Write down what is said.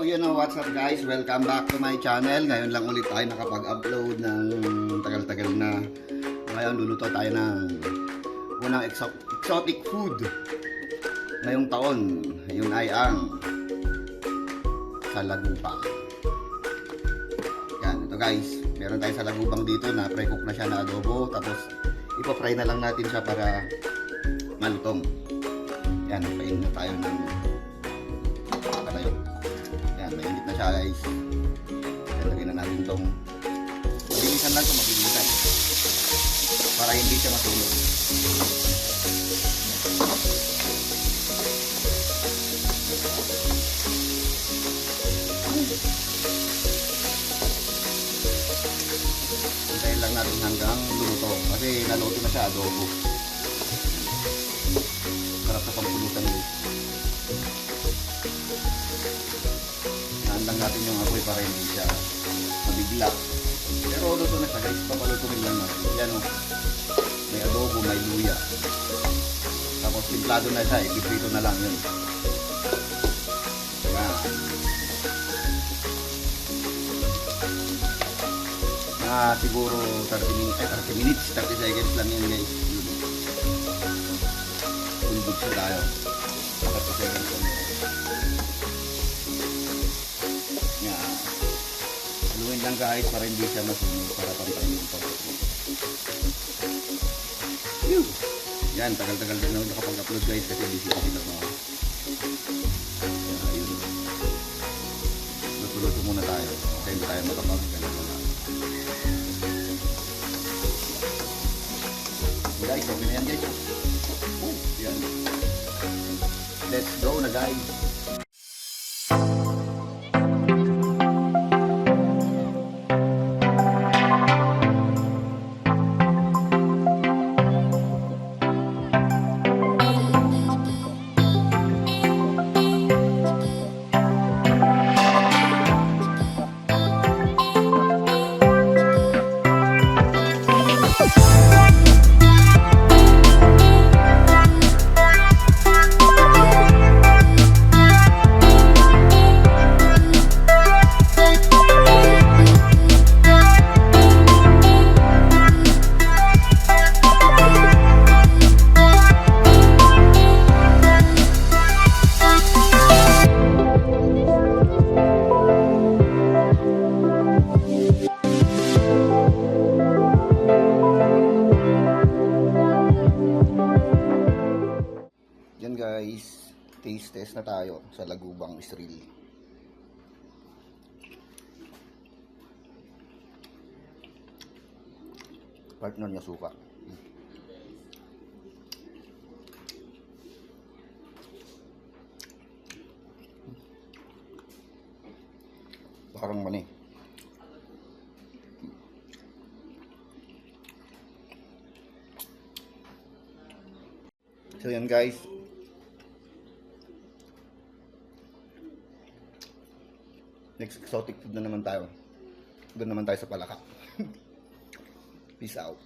what's up guys? Welcome back to my channel. Ngayon lang ulit tayo nakapag-upload ng tagal-tagal na. Ngayon luluto tayo ng unang exo- exotic food ngayong taon. Yun ay ang salagupang. Yan, ito guys. Meron tayo salagupang dito na pre-cook na siya na adobo. Tapos ipa-fry na lang natin siya para malutong. Yan, pain na tayo ng mainit na siya guys. Lalagyan na natin tong mabilisan lang ito, mabilisan. Para hindi siya masunog. Hintayin lang natin hanggang luluto. Kasi naluto na siya adobo. Sarap sa pampulutan guys. Natin yung apoy para hindi siya mabigla. Pero luto na siya guys, papalutuin lang natin. Yan o. May adobo, may luya. Tapos timplado na siya, ipiprito na lang yun. Yan. Ah, siguro 30 minutes, eh, 30 minutes, 30 seconds lang yun guys. Yun. Tulbog siya tayo. 30 seconds lang. Yan. Lang guys para hindi siya masunog para pantay yung pagkakulo. Phew! Yan, tagal-tagal din ako nakapag-upload guys kasi busy kasi na ako. Kaya yun. Luto-luto muna tayo. Kasi hindi tayo makapag-ganap na. Guys, okay na yan guys. Oh, yan. Let's go na guys. Guys, taste test na tayo sa Lagubang Israel. Partner niya suka. Parang mani. So yan guys. Next exotic food na naman tayo. Doon naman tayo sa palaka. Peace out.